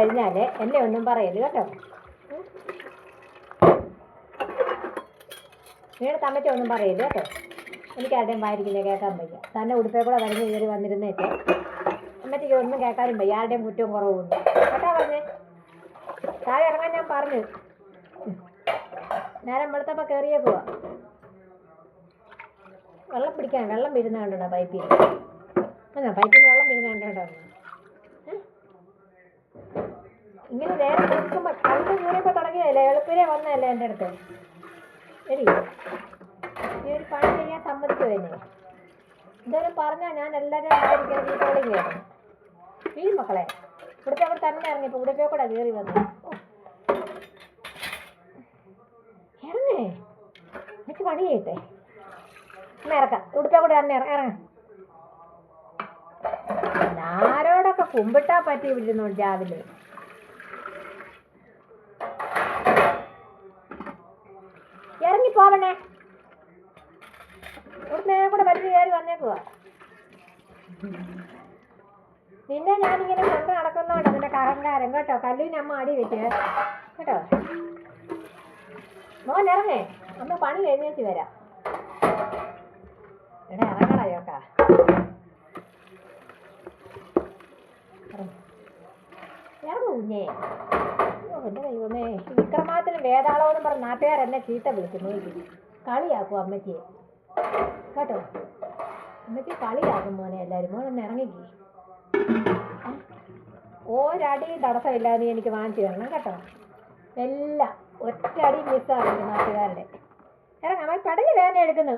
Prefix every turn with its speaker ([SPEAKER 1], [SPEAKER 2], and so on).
[SPEAKER 1] കഴിഞ്ഞാൽ എന്നെ ഒന്നും പറയരുത് കേട്ടോ. നിങ്ങളുടെ തമ്മച്ച ഒന്നും പറയരുത് കേട്ടോ. എനിക്ക് ആരുടെയും വായിരിക്കില്ല കേൾക്കാൻ വയ്യ. തന്നെ ഉടുപ്പേ കൂടെ കഴിഞ്ഞ് കയറി വന്നിരുന്നേക്ക് അമ്മച്ചയ്ക്ക് ഒന്നും കേൾക്കാനും വയ്യ. ആരുടെയും കുറ്റവും കുറവുണ്ട് കേട്ടാ പറഞ്ഞേ? താഴെ ഇറങ്ങാൻ ഞാൻ പറഞ്ഞു. നേരം വെളുത്തപ്പോൾ പോവാ. വെള്ളം പിടിക്കാൻ വെള്ളം വീഴുന്ന പൈപ്പിൽ. പൈപ്പിൽ വെള്ളം വീഴുന്ന ഇങ്ങനെ നേരെ നോക്കുമ്പോൾ കണ്ട് കയറിയപ്പോൾ തുടങ്ങിയതല്ലേ? എളുപ്പിനെ വന്നതല്ലേ എന്റെ അടുത്ത്? ശരി. ഈ ഒരു പണി ചെയ്യാൻ സമ്മതിച്ചു എന്നെ എന്തായാലും പറഞ്ഞാൽ ഞാൻ എല്ലാവരും ആയിരിക്കും ഈ മക്കളെ ഇവിടുത്തെ അവിടെ തന്നെ ഇറങ്ങി ഇപ്പോൾ ഇവിടെ കൂടെ കയറി വന്നു. ഇറങ്ങേ. എനിക്ക് പണി ചെയ്യട്ടെ. ഇറക്കാം. ഇവിടുത്തെ കൂടെ തന്നെ ഇറ- ഇറങ്ങ. ആരോടൊക്കെ കുമ്പിട്ടാ പറ്റി വിടുന്നു രാവിലെ. ഇറങ്ങി പോവണേ ഉടനെ കൂടെ വലിയ കയറി വന്നേക്കുക നിന്നെ ഞാനിങ്ങനെ കൊണ്ട് നടക്കുന്നോണ്ട് നിന്റെ കറങ്കാരം. കേട്ടോ കല്ലുവിന് അമ്മ അടി വെച്ച്. കേട്ടോ? മോൻ ഇറങ്ങേ. അമ്മ പണി കഴിഞ്ഞേച്ച് വരാം. എടാ ഇറങ്ങടാ ചോക്കാ ഇറങ്ങു. വേതാളമെന്നും പറഞ്ഞ് നാട്ടുകാരെന്നെ ചീത്ത വിളിക്കുന്നു കളിയാക്കും അമ്മച്ചിയെ. കേട്ടോ? അമ്മച്ചി കളിയാക്കും മോനെ എല്ലാവരും മോനൊന്ന് ഇറങ്ങിക്കേ ഒരടിയും തടസ്സമില്ലാതെ എനിക്ക് വാങ്ങിച്ചു തരണം കേട്ടോ. എല്ലാം ഒറ്റ അടി മിസ്സാകുന്നു നാട്ടുകാരുടെ. ഇറങ്ങാം പടൽ വേദന എടുക്കുന്നു